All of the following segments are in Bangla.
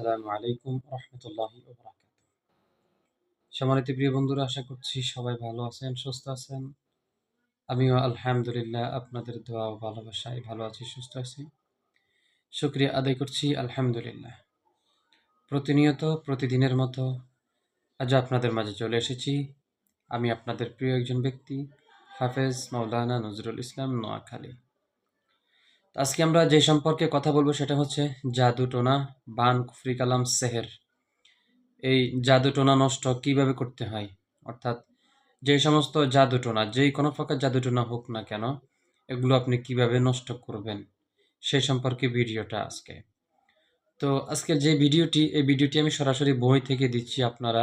আসসালামু আলাইকুম রহমতুল্লাহি সম্মানিত প্রিয় বন্ধুরা, আশা করছি সবাই ভালো আছেন, সুস্থ আছেন। আমিও আলহামদুলিল্লাহ আপনাদের দোয়া ও ভালোবাসায় ভালো আছি, সুস্থ আছি। শুক্রিয়া আদায় করছি, আলহামদুলিল্লাহ। প্রতিনিয়ত, প্রতিদিনের মতো আজ আপনাদের মাঝে চলে এসেছি। আমি আপনাদের প্রিয় একজন ব্যক্তি, হাফেজ মাওলানা নজরুল ইসলাম নোয়াখালী। আজকে আমরা যে সম্পর্কে কথা বলব সেটা হচ্ছে জাদু টোনা বান কুফরি কালাম সেহের। এই জাদু টোনা নষ্ট কীভাবে করতে হয়? অর্থাৎ যে সমস্ত জাদু টোনা, যেই কোনো প্রকার জাদু টোনা হোক না কেন, এগুলো আপনি কীভাবে নষ্ট করবেন? সে সম্পর্কে ভিডিওটা আজকে। তো আজকের যে ভিডিওটি, এই ভিডিওটি আমি সরাসরি বই থেকে দিচ্ছি, আপনারা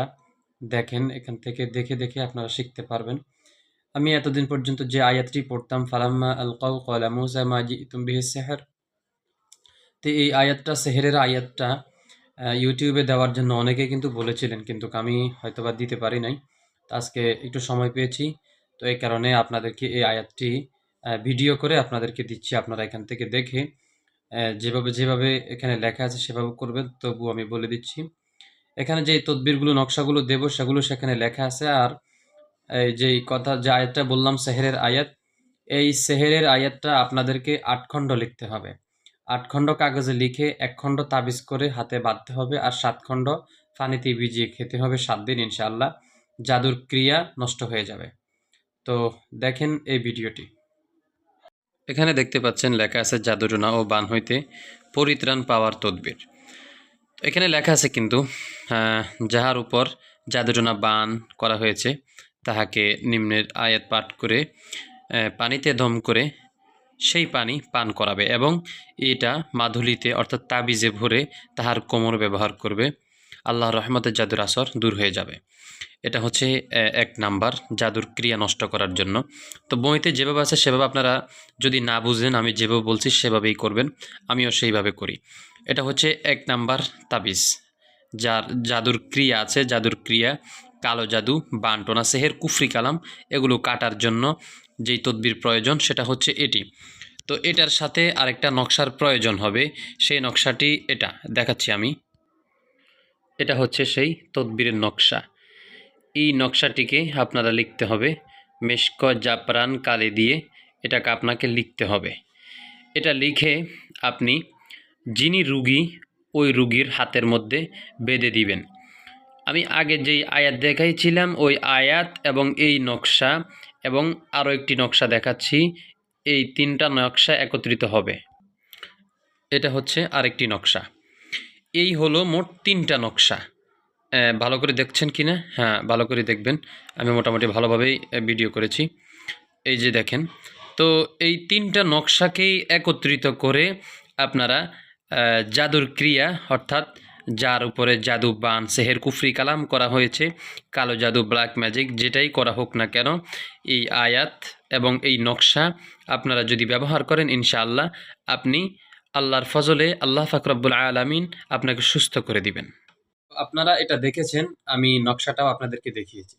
দেখেন, এখান থেকে দেখে দেখে আপনারা শিখতে পারবেন। আমি এতদিন পর্যন্ত যে আয়াতটি পড়তাম, ফালাম্মা আল কাউ কলা মুসা মা জি বিহে সেহের, তো এই আয়াতটা, সেহেরের আয়াতটা ইউটিউবে দেওয়ার জন্য অনেকে কিন্তু বলেছিলেন, কিন্তু আমি হয়তোবা দিতে পারি নাই। তো আজকে একটু সময় পেয়েছি, তো এই কারণে আপনাদেরকে এই আয়াতটি ভিডিও করে আপনাদেরকে দিচ্ছি আপনারা এখান থেকে দেখে। যেভাবে যেভাবে এখানে লেখা আছে সেভাবে করবেন তবু আমি বলে দিচ্ছি। এখানে যে তদবিরগুলো, নকশাগুলো দেব, সেগুলো সেখানে লেখা আছে, আর যে কথা, যে আয়াতটা বললাম, সেহেরের আয়াত, এই সেহেরের আয়াতটা আপনাদেরকে আট খণ্ড লিখতে হবে। আট খণ্ড কাগজে লিখে এক খণ্ড তাবিজ করে হাতে বাঁধতে হবে আর সাত খণ্ড পানিতে ভিজিয়ে খেতে হবে সাত দিন, ইনশাআল্লাহ। জাদুর ক্রিয়া নষ্ট হয়ে যাবে। তো দেখেন এই ভিডিওটি। এখানে দেখতে পাচ্ছেন, লেখা আছে জাদুটনা ও বান হইতে পরিত্রাণ পাওয়ার তদবির। এখানে লেখা আছে কিন্তু যাহার উপর জাদুটনা বান করা হয়েছে তাহাকে নিম্নের আয়াত পাঠ করে পানিতে দম করে সেই পানি পান করাবে এবং এটা মাধুলিতে অর্থাৎ তাবিজে ভরে তাহার কোমর ব্যবহার করবে। আল্লাহ রহমতের জাদুর আসর দূর হয়ে যাবে। এটা হচ্ছে এক নাম্বার জাদুর ক্রিয়া নষ্ট করার জন্য। তো বইতে যেভাবে আছে সেভাবে আপনারা যদি না বুঝেন, আমি যেভাবে বলছি সেভাবেই করবেন, আমিও সেইভাবে করি। এটা হচ্ছে এক নাম্বার তাবিজ। যার, জাদুর ক্রিয়া আছে, জাদুর ক্রিয়া কালো জাদু, বান্টনা, সেহের কুফরি কালাম, এগুলো কাটার জন্য যেই তদবির প্রয়োজন সেটা হচ্ছে এটি। তো এটার সাথে আরেকটা নকশার প্রয়োজন হবে, সেই নকশাটি এটা, দেখাচ্ছি আমি। এটা হচ্ছে সেই তদবিরের নকশা। এই নকশাটিকে আপনারা লিখতে হবে, মেশক জাপরান কালে দিয়ে এটাকে আপনাকে লিখতে হবে। এটা লিখে আপনি যিনি রুগী, ওই রুগীর হাতের মধ্যে বেঁধে দিবেন। আমি আগে যেই আয়াত দেখাইছিলাম, ওই আয়াত এবং এই নকশা এবং আরও একটি নকশা দেখাচ্ছি। এই তিনটা নকশা একত্রিত হবে। এটা হচ্ছে আরেকটি নকশা। এই হলো মোট তিনটা নকশা। ভালো করে দেখছেন কি না হ্যাঁ ভালো করে দেখবেন। আমি মোটামুটি ভালোভাবেই ভিডিও করেছি। এই যে দেখেন। তো এই তিনটা নকশাকেই একত্রিত করে আপনারা জাদুর ক্রিয়া অর্থাৎ যার উপরে জাদু বান, সেহের কুফরি কালাম করা হয়েছে। কালো জাদু ব্ল্যাক ম্যাজিক যেটাই করা হোক না কেন, এই আয়াত এবং এই নকশা আপনারা যদি ব্যবহার করেন, ইনশাআল্লাহ আপনি আল্লাহর ফজলে আল্লাহ ফাকরাবুল আলমিন আপনাকে সুস্থ করে দিবেন। আপনারা এটা দেখেছেন, আমি নকশাটাও আপনাদেরকে দেখিয়েছি।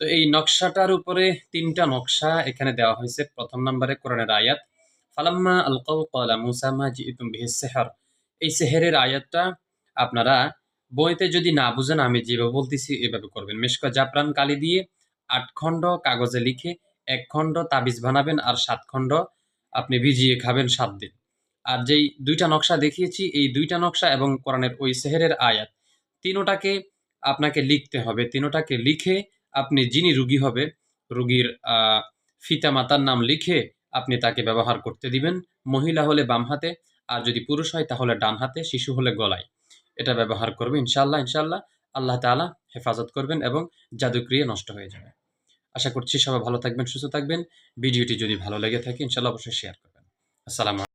তো এই নকশাটার উপরে তিনটা নকশা এখানে দেওয়া হয়েছে। প্রথম নম্বরে কোরআনের আয়াত, ফালাম্মা আলকাউ কলা মুসামা জিতুম বিহে সেহর। এই সেহেরের আয়াতটা আপনারা বইতে যদি না বুঝেন, আমি যেভাবে বলতেছি এভাবে করবেন। মেশকা জাফরান কালি দিয়ে আট খণ্ড কাগজে লিখে এক খণ্ড তাবিজ বানাবেন আর সাত খণ্ড আপনি ভিজিয়ে খাবেন সাত দিন। আর যেই দুইটা নকশা দেখিয়েছি, এই দুইটা নকশা এবং কোরআনের ওই সেহেরের আয়াত, তিনোটাকে আপনাকে লিখতে হবে। তিনোটাকে লিখে আপনি যিনি রুগী হবে, রুগীর ফিতা মাতার নাম লিখে আপনি তাকে ব্যবহার করতে দিবেন। মহিলা হলে বাম হাতে, আর যদি পুরুষ হয় তাহলে ডান হাতে, শিশু হলে গলায়। এটা ব্যবহার করবে ইনশাল্লাহ ইনশাল্লাহ আল্লাহ তালা হেফাজত করবেন এবং জাদুক্রিয়া নষ্ট হয়ে যাবে। আশা করছি সবাই ভালো থাকবেন, সুস্থ থাকবেন। ভিডিওটি যদি ভালো লেগে থাকে ইনশাল্লাহ অবশ্যই শেয়ার করবেন। আসসালাম